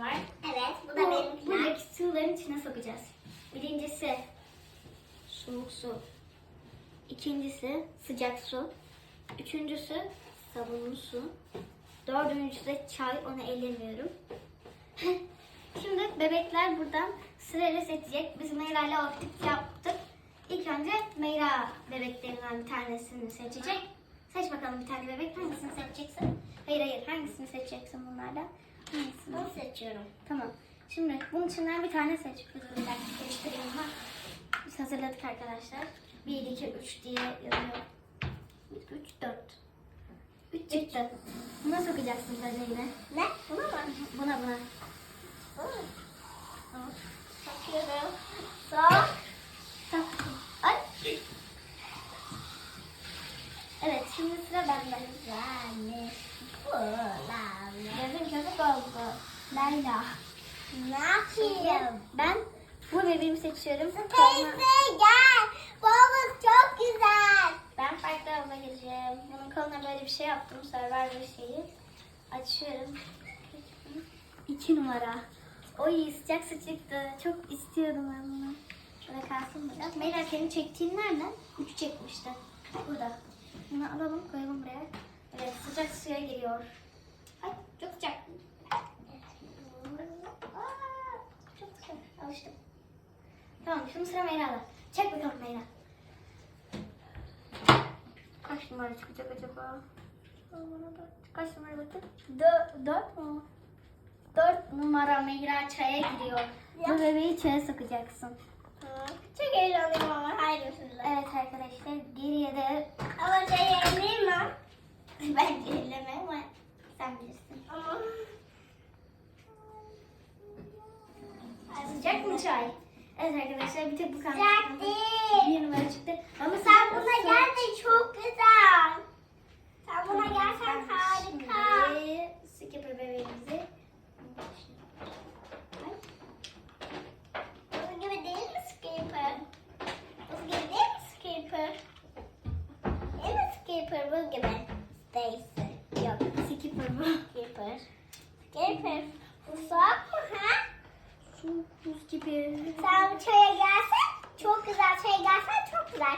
var. Evet, bu da benimkiler. Buradaki sığların içine sokacağız. Birincisi soğuk su. İkincisi sıcak su. Üçüncüsü sabunlu su. Dördüncüsü de çay, onu ellemiyorum. Şimdi bebekler buradan sırayla seçecek. Biz Meyra ile optik yaptık. İlk önce Meyra bebeklerinden bir tanesini seçecek. Seç bakalım bir tane bebek hangisini seçeceksin? Hayır hayır hangisini seçeceksin bunlardan? Bunu seçiyorum. Tamam. Şimdi bunun içinden bir tane seç. Bir dakika karıştırayım ha. Biz hazırladık arkadaşlar. 1, 2, 3 diye yazıyor. 1, 3, 4. 3 çıktı. Buna sokacaksın böceğini. Ne? Bunu mu? Buna buna. Bunu. Takıyorum. Sağ. Tamam. Ay. Evet şimdi sıra bende. Güzelmiş. Kulağım. Gözüm köpük oldu. Layla. Ne yapayım? Ben bu bebeğimi seçiyorum. Teyze gel. Balık çok güzel. Ben farklı avına gireceğim. Bunun koluna böyle bir şey yaptım. Survivor şeyi. Açıyorum. İki numara. Oy sıcak su çıktı. Çok istiyordum ben bunu. Şöyle kalsın biraz. Meyra senin çektiğin nereden? Üç çekmişti. Burada. Bunu alalım koyalım buraya. Evet sıcak suya giriyor. Ay çok sıcak. Aa, çok sıcak. Alıştım. Tamam şimdi sıra Meyra'da. Çek bakalım Meyra. Kaç numara çıkacak acaba? Kaç numara bakın? Dö dört mu? Dört numara Meyra çaya giriyor. Bu bebeği çaya sokacaksın. Çok eğleniyorum ama hayır Evet arkadaşlar geriye de Ama şey yeneyim mi? bence elleme ama sen bilirsin. Ama. Sıcak mı çay? Evet arkadaşlar bir tek bu kaldı. Sıcak değil. Bir numara çıktı. Ama Sen buna gel de çok güzel. Sen buna gelsen harika. Şimdi skipper bebeğimizi. Ay. Bu gibi değil mi Skipper? Bu gibi değil mi Skipper? Değil mi Skipper bu gibi? Stacy. Yok Skipper bu. Skipper. Skipper. Bu soğuk mu ha? Su, buz gibi. Sen çaya gelsen çok güzel. Çaya gelsen çok güzel.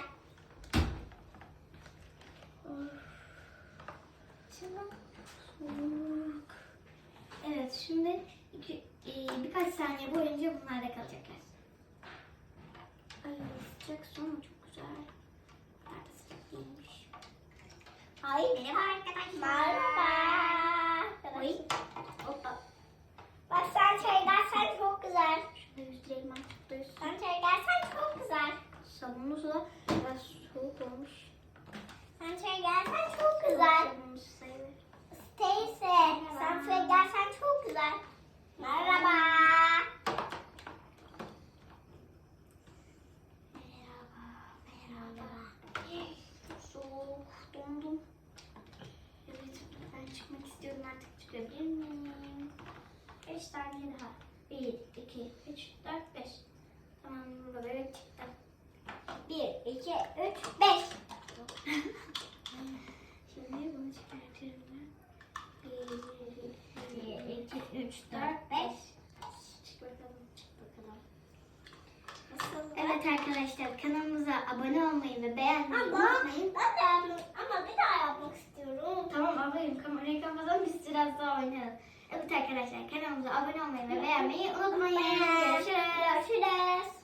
Evet şimdi iki, e, birkaç saniye boyunca bunlarda kalacaklar. Ay sıcak su ama çok güzel. Nerede sıcak değilmiş. Ay merhaba arkadaşlar. Merhaba. Oy. Hoppa. Bak sen çaya gelsen çok güzel. Şurada yüzeyim artık. Dur. Sen çaya gelsen çok güzel. Sabunlu su da biraz soğuk olmuş. Sen çaya gelsen çok güzel. Sabunlu su sayılır. Stacy, sen şuraya gelsen çok güzel. Merhaba. Merhaba, merhaba. Çok soğuk, dondum. Evet, ben istiyorum artık çıkabilir miyim? Beş tane daha. Bir, iki, üç, dört, beş. Tamam, burada bebek çıktı. Bir, iki, üç, beş. Şimdi bunu çıkartıyorum ben. Bir, Bir, iki, üç, dört, beş. Çık bakalım, çık bakalım. Nasıl? Evet arkadaşlar kanalımıza abone olmayı ve beğenmeyi unutmayın. ben de yapmak, ama bir daha yapmak istiyorum. Tamam alayım kamerayı kapatalım biz biraz daha oynayalım. Evet arkadaşlar kanalımıza abone olmayı ve beğenmeyi unutmayın. Görüşürüz. Görüşürüz.